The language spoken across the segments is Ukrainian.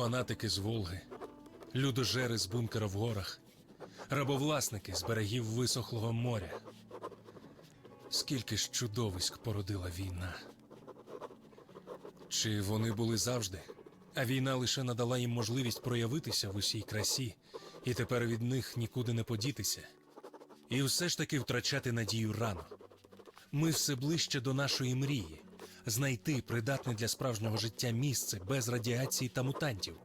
фанатики з Волги, людожери з бункера в горах, рабовласники з берегів висохлого моря. Скільки ж чудовиськ породила війна. Чи вони були завжди? А війна лише надала їм можливість проявитися в усій красі, і тепер від них нікуди не подітися. І все ж таки втрачати надію рано. Ми все ближче до нашої мрії знайти придатне для справжнього життя місце без радіації та мутантів.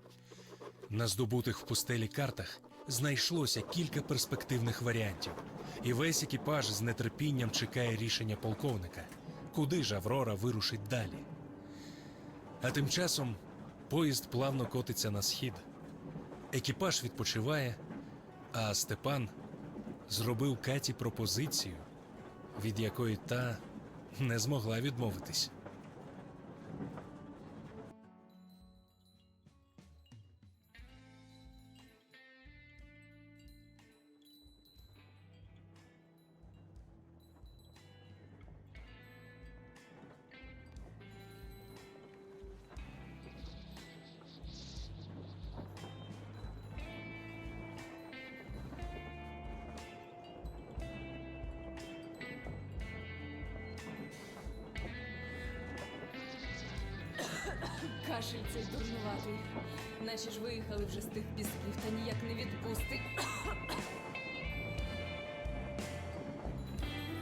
На здобутих в пустелі картах знайшлося кілька перспективних варіантів, і весь екіпаж з нетерпінням чекає рішення полковника, куди ж Аврора вирушить далі. А тим часом поїзд плавно котиться на схід. Екіпаж відпочиває, а Степан зробив Каті пропозицію, від якої та не змогла відмовитись. Вже з тих пісків та ніяк не відпусти.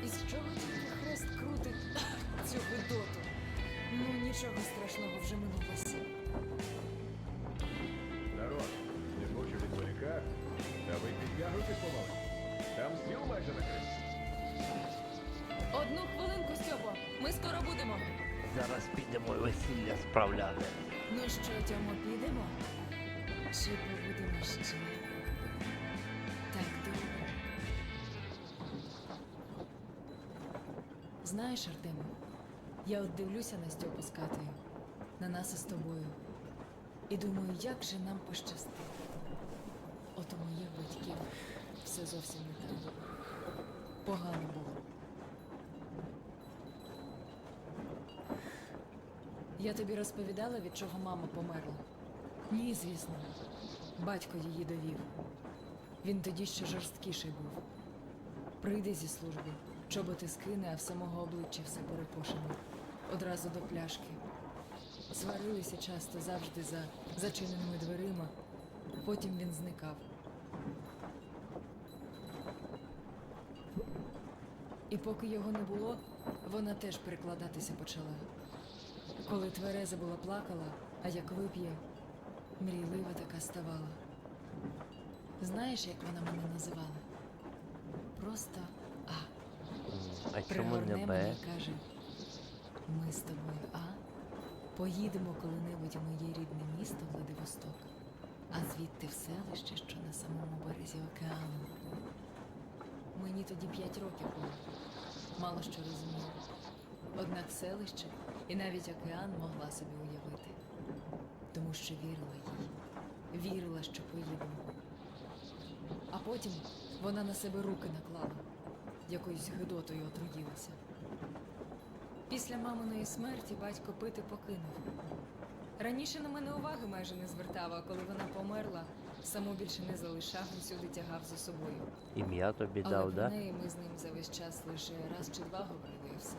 І з чого тільки хрест крутить цю гидоту? Ну нічого страшного вже минулося. Народ, не хочу відволікати, та ви підтягуйте помалу. Там стіл майже накрив. Одну хвилинку, Стьопо, ми скоро будемо. Зараз підемо весілля справляти. Ну що, Тьомо, підемо? Чи побудемо ще? Так добре. Знаєш, Артеме, я от дивлюся на Стьопу з Катею, на нас із тобою. І думаю, як же нам пощастить. От у моїх батьків все зовсім не так. Погано було. Я тобі розповідала, від чого мама померла? Ні, звісно. Батько її довів. Він тоді ще жорсткіший був. Прийде зі служби, чоботи скине, а в самого обличчя все перекошене. Одразу до пляшки. Сварилися часто завжди за зачиненими дверима. Потім він зникав. І поки його не було, вона теж перекладатися почала. Коли твереза була плакала, а як вип'є, мрійлива така ставала. Знаєш, як вона мене називала? Просто А. А чому не Б? каже: ми з тобою, А, поїдемо коли-небудь у моє рідне місто Владивосток, а звідти в селище, що на самому березі океану. Мені тоді п'ять років було, мало що розуміла. Однак селище і навіть океан могла собі уявити, тому що вірила вірила, що поїдемо. А потім вона на себе руки наклала, якоюсь гидотою отруїлася. Після маминої смерті батько пити покинув. Раніше на мене уваги майже не звертав, а коли вона померла, саму більше не залишав, усюди тягав за собою. Ім'я тобі Але дав, про да? неї ми з ним за весь час лише раз чи два говорили і все.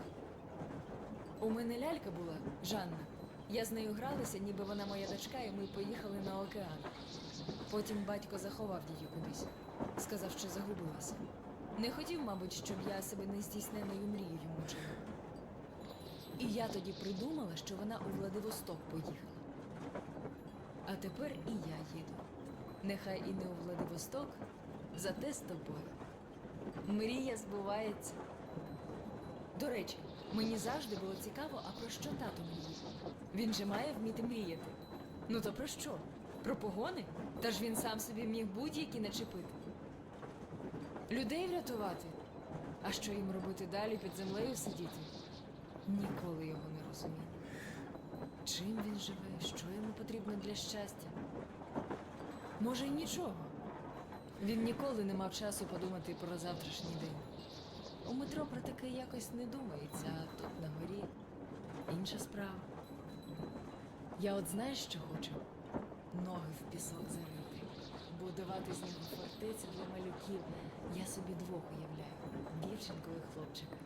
У мене лялька була Жанна. Я з нею гралася, ніби вона моя дочка, і ми поїхали на океан. Потім батько заховав її кудись, сказав, що загубилася. Не хотів, мабуть, щоб я себе нездійсненою мрією мучила. І я тоді придумала, що вона у Владивосток поїхала. А тепер і я їду. Нехай і не у Владивосток, зате з тобою. Мрія збувається. До речі, мені завжди було цікаво, а про що тато мріє? Він же має вміти мріяти. Ну то про що? Про погони? Та ж він сам собі міг будь-які начепити. Людей врятувати. А що їм робити далі під землею сидіти? Ніколи його не розумів. Чим він живе, що йому потрібно для щастя? Може, й нічого. Він ніколи не мав часу подумати про завтрашній день. У метро про таке якось не думається, а тут на горі інша справа. Я от знаєш, що хочу? Ноги в пісок зарити, будувати з нього фортецю для малюків. Я собі двох уявляю: дівчинку і хлопчика.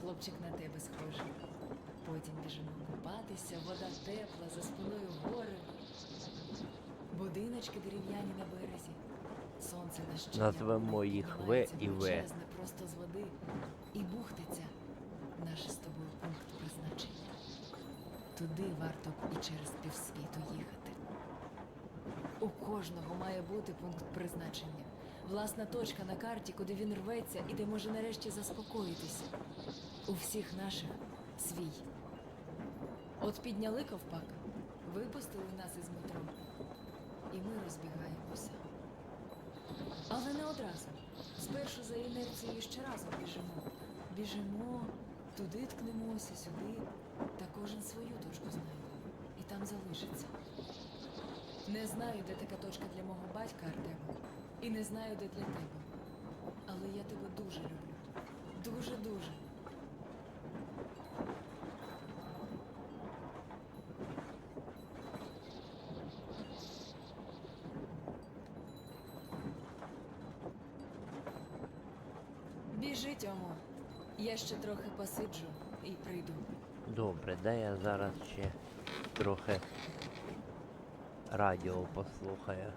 Хлопчик на тебе схожий. Потім біжимо купатися, вода тепла, за спиною гори. Будиночки дерев'яні на березі. Сонце на щиті. Назвемо їх В і В. Просто з води. І бухтиться наш з тобою пункт призначення. Туди варто б і через півсвіту їхати. У кожного має бути пункт призначення. Власна точка на карті, куди він рветься і де може нарешті заспокоїтися. У всіх наших свій. От підняли ковпак, випустили нас із метро, і ми розбігаємося. Але не одразу. Спершу за інерцією ще разом біжимо. Біжимо, туди ткнемося, сюди, та кожен свою точку знайде. І там залишиться. Не знаю, де така точка для мого батька Артема, і не знаю, де для тебе. Але я тебе дуже люблю. Дуже-дуже. Біжи, Тьомо. Я ще трохи посиджу і прийду. Добре, де я зараз ще трохи радіо послухаю.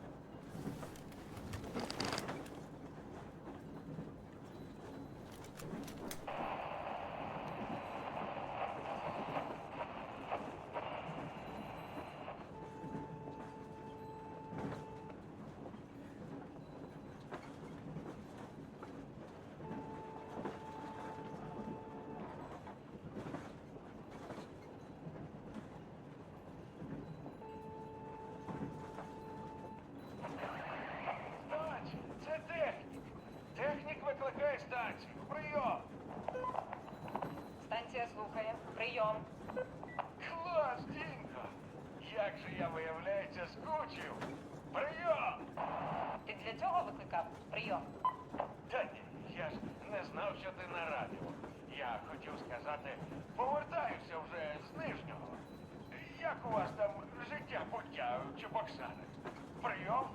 Станція, це технік. Технік викликає станцію. Прийом. Станція слухає. Прийом. Клас, Дінко. Як же я, виявляється, скучив. Прийом. Ти для цього викликав? Прийом. Та ні, я ж не знав, що ти на радіо. Я хотів сказати, повертаюся вже з нижнього. Як у вас там життя буття чи Боксани? Прийом?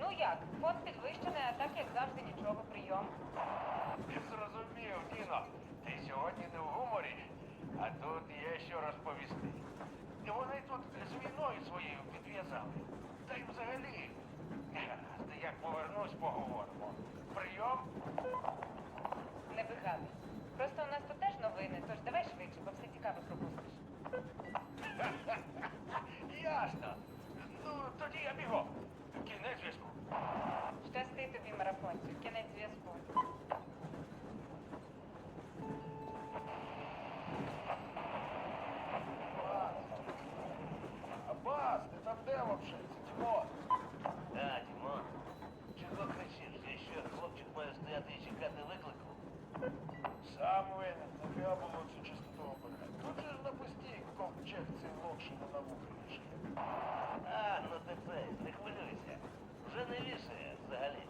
Ну як? Фон підвищений, а так як завжди нічого. Прийом. Зрозумів, Діно. Ти сьогодні не в гуморі, а тут є що розповісти. Вони тут з війною своєю підв'язали. Та й взагалі. Як повернусь, поговоримо. Прийом? Не вигадуй. Просто у нас тут теж новини, тож давай швидше, бо все цікаве пропустиш. Ясно. Ну, тоді я бігом. Кінець зв'язку. Щасти тобі, марафонцю. Кінець зв'язку. А бас, ти там де вообще? Це Тимон. Да, Дімон. Чого кричиш? Я що, хлопчик має стояти і чекати виклику? Сам винен, нафіга було цю чистоту обирати. Тут же ж на пусті ковчег цей на вішає. А, ну ти це, не хвилюйся. Вже не вішає взагалі.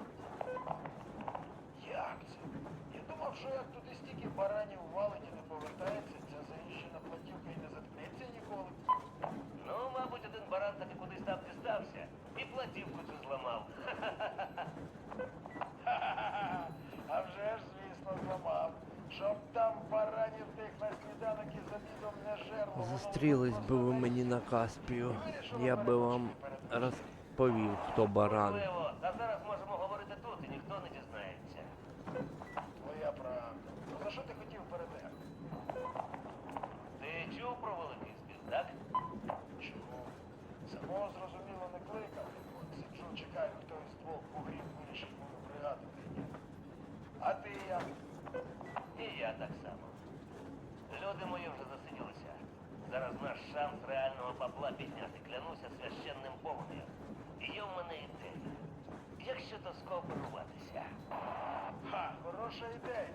Як це? Я думав, що як туди стільки баранів валить і не повертається, ця заїжджена платівка і не заткнеться ніколи. Ну, мабуть, один баран таки кудись там дістався і платівку цю зламав. Ха-ха-ха. А вже ж, звісно, зламав. Щоб там баранів тих на сніданок і за обідом не жерло. воно Зустрілись би ви мені на Каспію. Я би вам розповів, хто баран. Можливо, та зараз можемо говорити тут, і ніхто не дізнається. Твоя правда. Ну за що ти хотів передати? Ти чув про великий збір, так? Чому? Самого зрозуміло не кликав. От сиджу, чекаю, хто із двох бугрів вирішить мою бригаду прийняти. А ти як? І я так само. Люди мої вже засиділися. Зараз наш шанс реального бабла підняти. Клянуся священним повнем. І є в мене ідея. Щодо? Ха, хороша ідея.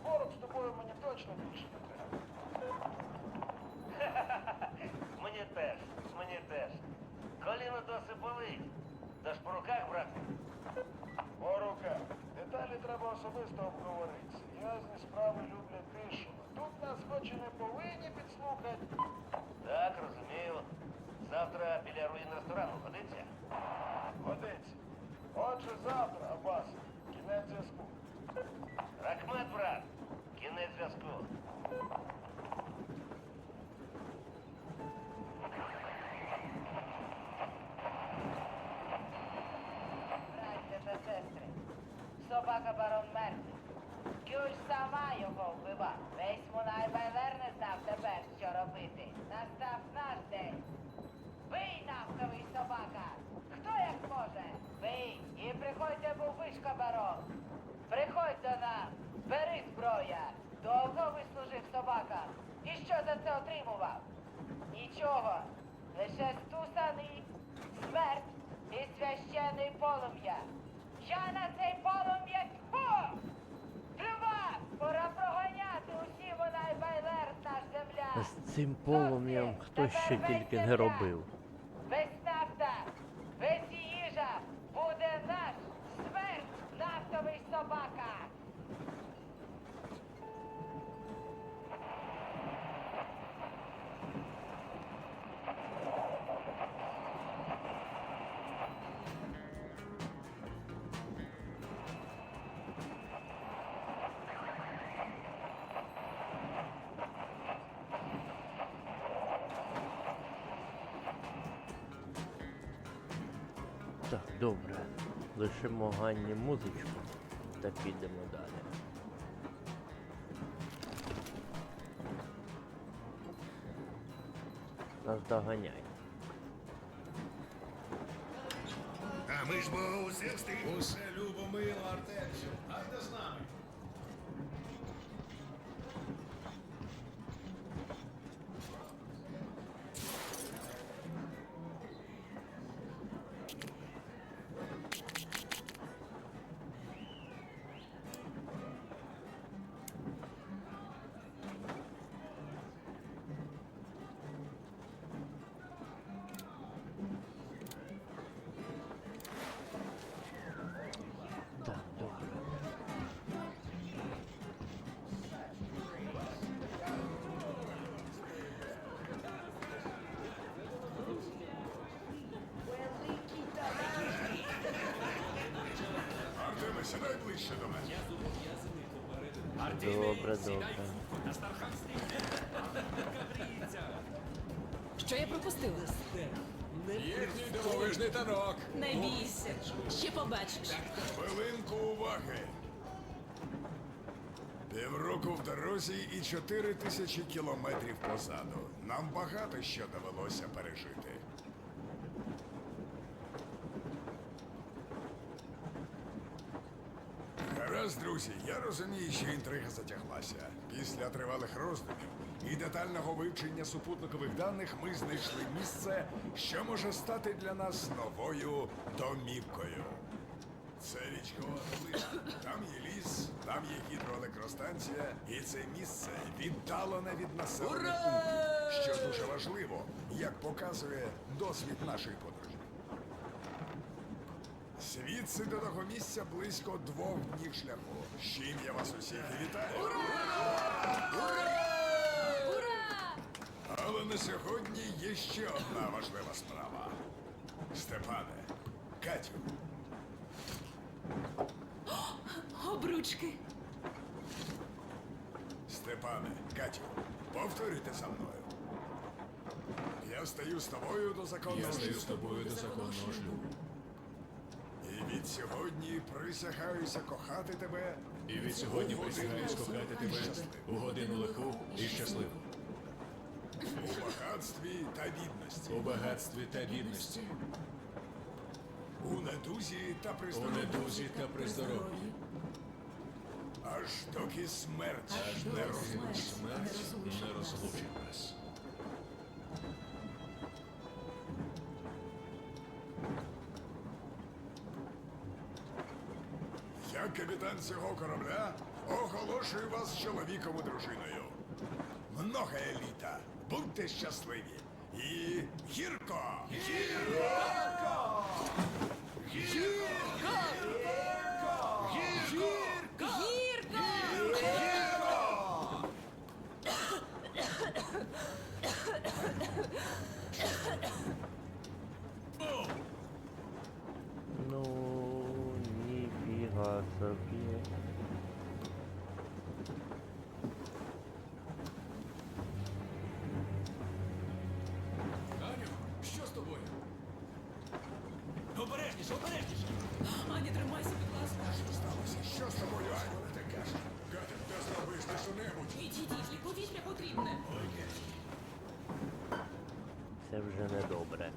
Зборок з тобою мені точно більше не треба. Мені теж, мені теж. Коліно досить болить. Тож по руках, брате. По руках. Деталі треба особисто обговорити. Серйозні справи люблять тишу. Тут нас хоч і не повинні підслухати. Так, розумію. Завтра біля руїн ресторану годиться? Завтра, Абас. Кінець зв'язку. Рахмет, брат. Кінець зв'язку. Браття та сестри, собака барон мертвий. Кюль сама його вбива. Весь Мунай Байлер не знав тепер, що робити. Настав наш день. Бий, нафтовий собака! Хто як може? Бий! І приходьте, був вишка, барон! Приходь до нас! Бери зброя! Довго вислужив собака! І що за це отримував? Нічого! Лише стусаний, смерть і священний полум'я! Я на цей полум'я тьфу! Плював! Пора проганяти усі вона й байлер наш земля! З цим полум'ям хто ще тільки не робив. Так, добре. Лишимо Ганні музичку та підемо далі. Нас доганяй. А ми ж бо усіх встиг. Усе любомило, Артемцю. Айда з нами. Добре, добре. Що я пропустила? Їхній дивовижний танок. Не бійся, ще побачиш. Хвилинку уваги. Півроку в дорозі і чотири тисячі кілометрів позаду. Нам багато що довелося пережити. Гаразд, друзі, я розумію, що інтрига затяглася. Після тривалих роздумів і детального вивчення супутникових даних ми знайшли місце, що може стати для нас новою домівкою. Це річкова долина. Там є ліс, там є гідроелектростанція, і це місце віддалене від населених пунктів, що дуже важливо, як показує досвід нашої подорожі. Звідси до того місця близько двох днів шляху. З чим я вас усіх і вітаю. Ура! Але на сьогодні є ще одна важлива справа. Степане, Катю, Обручки. Степане, Катю, повторюйте за мною. Я стаю з тобою до законного Я стаю з шлюбу. тобою до законного шлюбу. Від сьогодні присягаюся кохати тебе. І від сьогодні присягаюсь кохати тебе у годину лиху і щасливу. У багатстві та бідності, У багатстві та бідності, у недузі та при у недузі та при здоров'ї. аж доки смерть не Доки розлучить. смерть не розлучить нас. Капітан цього корабля оголошую вас чоловіком і дружиною. Много еліта, будьте щасливі. І гірко! Гірко! Гірко! Гірко! Гірко! Гірко! Ну 45. Аню, Це вже недобре.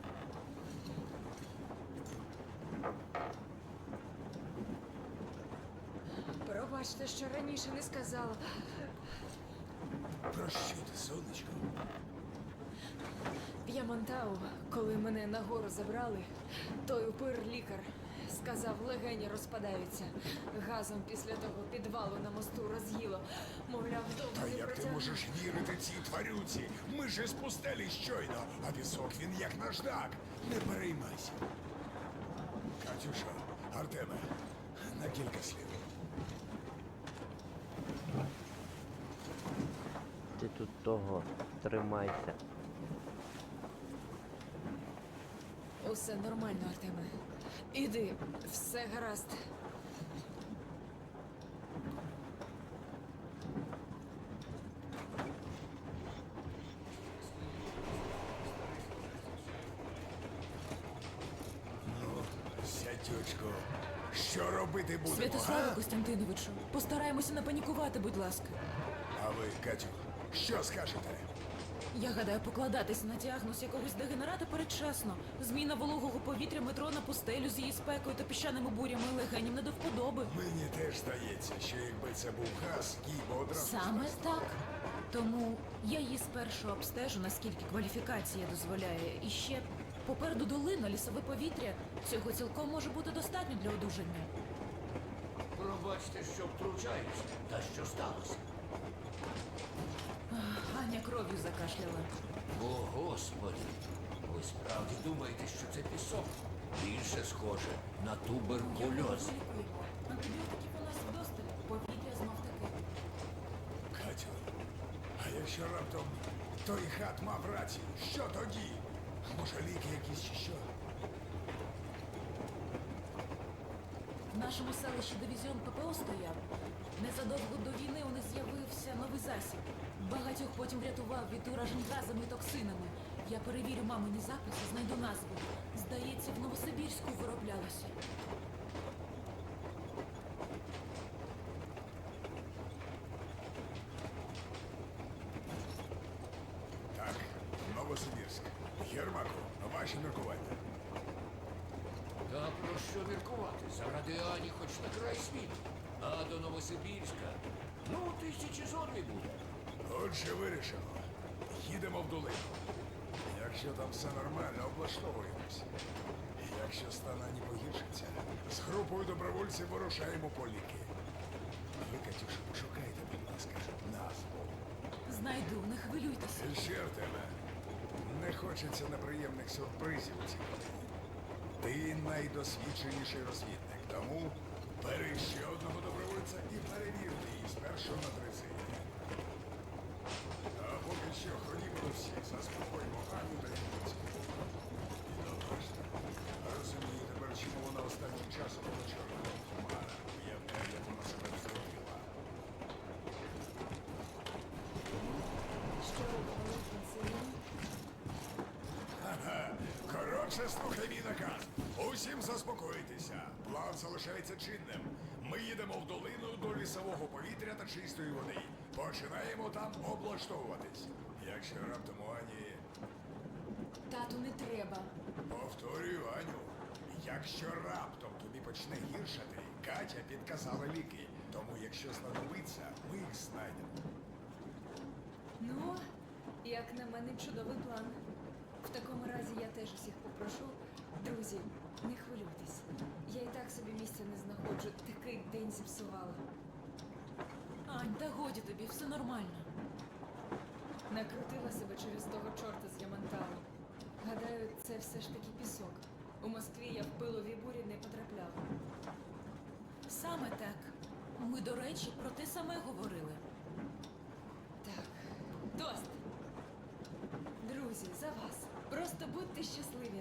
Пробачте, що раніше не сказала. Про що ти, сонечко? В Ямантау, коли мене нагору забрали, той упир лікар сказав, легені розпадаються. Газом після того підвалу на мосту роз'їло. Мовляв, довго Та не як ти протягне. можеш вірити цій тварюці? Ми ж із пустелі щойно, а пісок він як наждак. Не переймайся. Катюша, Артеме, на кілька слів. Ти тут того тримайся. Усе нормально, Артеме. Іди, все гаразд. Ну, сятючко, що робити будемо? Святославе а? Костянтиновичу, постараємося не панікувати, будь ласка. А ви, Катю, що скажете? Я гадаю, покладатись на діагноз якогось дегенерата передчасно. Зміна вологого повітря метро на пустелю з її спекою та піщаними бурями легеням не до вподоби. Мені теж здається, що якби це був газ, їй би одразу Саме знесло. так. Тому я її спершу обстежу, наскільки кваліфікація дозволяє. І ще попереду долина, лісове повітря. Цього цілком може бути достатньо для одужання. Пробачте, що втручаюся. Та що сталося? Аня кров'ю закашляла. О, Господи! Ви справді думаєте, що це пісок? Більше схоже на туберкульоз. Антибіотиків у нас вдосталь. Повітря знов таки. Катю, а якщо раптом той хат мав рацію, що тоді? Може, ліки якісь чи що? В нашому селищі дивізіон ППО стояв. Незадовго до війни у них з'явився новий засіб. Багатьох потім врятував від уражень газами і токсинами. Я перевірю мамині записи, знайду назву. Здається, в Новосибірську вироблялося. Так, Новосибірськ. Єрмаку, ваші міркування. Та про що міркувати? Заради Ані хоч на край світу. А до Новосибірська. Ну, тисячі зон не буде. Отже, вирішено. Їдемо в долину. Якщо там все нормально, облаштовуємось. Якщо стан Ані погіршиться, з групою добровольців вирушаємо по ліки. Ви, Катюша, пошукайте, будь ласка, назву. Знайду, не хвилюйтеся. І ще в тебе. Не хочеться неприємних сюрпризів у цій годині. Ти найдосвідченіший розвідник, тому бери ще одного добровольця і перевірте її спершу на дрезині. А поки що ходімо всіх, заспокоїмо Аню та Німецьку. І добре. Розумію, тепер чому вона часом як вона себе зробила. Що робили. Коротше, слухай мій наказ. Усім заспокоїтеся. План залишається чинним. Ми їдемо в долину до лісового повітря та чистої води. Починаємо там облаштовуватись. Якщо раптом у Ані... Тату, не треба. Повторюю, Аню, якщо раптом тобі почне гіршати, Катя підказала ліки. Тому якщо знадобиться, ми їх знайдемо. Ну, як на мене, чудовий план. В такому разі я теж усіх попрошу. Друзі, не хвилюйтесь. Я і так собі місця не знаходжу. Такий день зіпсувала. Ань, та годі тобі, все нормально. Накрутила себе через того чорта з Яманталу. Гадаю, це все ж таки пісок. У Москві я в пилові бурі не потрапляла. Саме так. Ми, до речі, про те саме говорили. Так, тост. Друзі, за вас. Просто будьте щасливі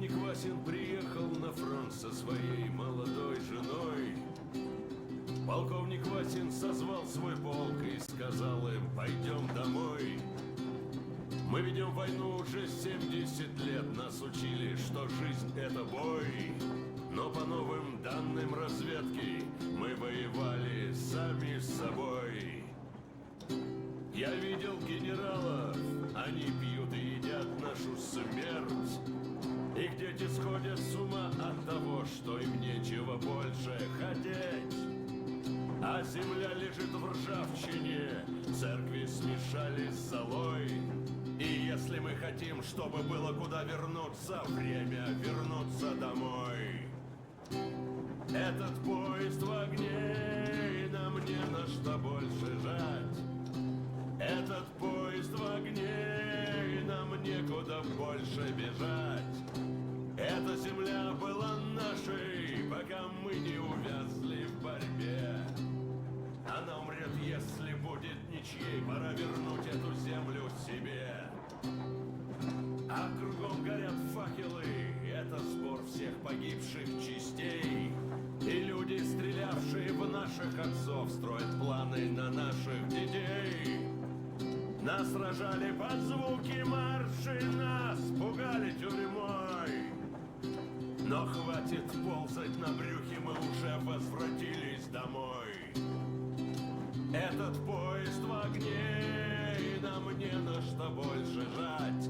Полковник Васин приехал на фронт со своей молодой женой. Полковник Васин созвал свой полк и сказал им, пойдем домой. Мы ведем войну уже 70 лет, нас учили, что жизнь это бой. Но по новым данным разведки мы воевали сами с собой. Я видел генералов, они пьют и едят нашу смерть. Их дети сходят с ума от того, что им нечего больше хотеть. А земля лежит в ржавчине, церкви смешались с золой. И если мы хотим, чтобы было куда вернуться, время вернуться домой. Этот поезд в огне, и нам не на что больше жать. Этот поезд в огне, и нам некуда больше бежать. Эта земля была нашей, пока мы не увязли в борьбе. Она умрет, если будет ничьей, пора вернуть эту землю себе. А кругом горят факелы, это сбор всех погибших частей. И люди, стрелявшие в наших отцов, строят планы на наших детей. Нас сражали под звуки марши, нас пугали тюрьмой. Но хватит ползать на брюхе, мы уже возвратились домой. Этот поезд в огне, и нам не на что больше жать.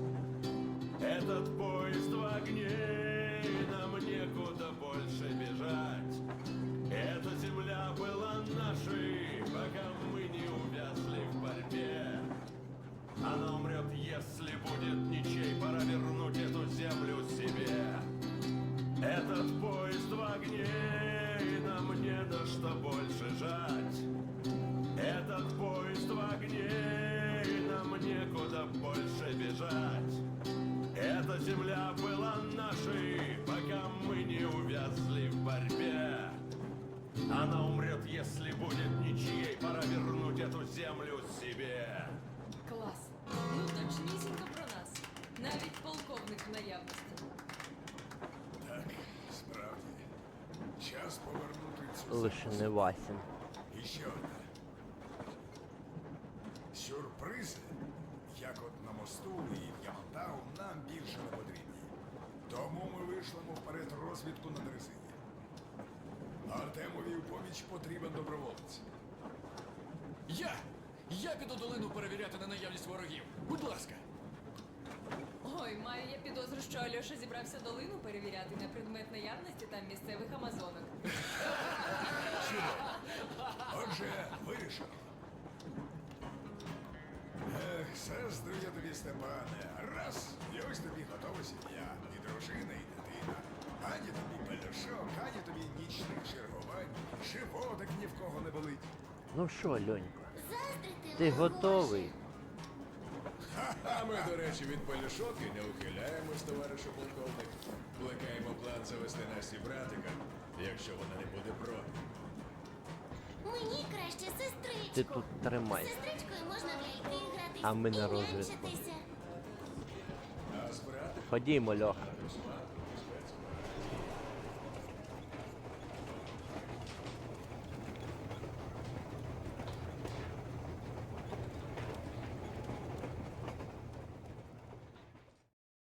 Этот поезд в огне, полковник в наявності. Так, справді. Час повернути цю Лише не Васін. І ще одне. Сюрпризи, як от на мосту і в Ямантау, нам більше не потрібні. Тому ми вийшлемо вперед розвідку на дрезині. Артемові в поміч потрібен доброволець. Я! Я піду долину перевіряти на наявність ворогів. Будь ласка. Ой, маю я підозру, що Альоша зібрався долину перевіряти на предмет наявності там місцевих амазонок. Отже, вирішено. Ех, сестру я тобі, Степане. Раз, і ось тобі готова сім'я. І дружина, і дитина. Ані тобі пелюшок, ані тобі нічних чергувань. Животик ні в кого не болить. Ну що, Льонько, ти готовий? А ми, до речі, від пелюшок і не ухиляємось, товаришу полковник. Плекаємо план завести Насті братика, якщо вона не буде проти. Мені краще сестричку. Ти тут З тримай. сестричкою можна грати, гратись А ми на і розвідку. нянчитися. А з братиком Ходімо, Льоха.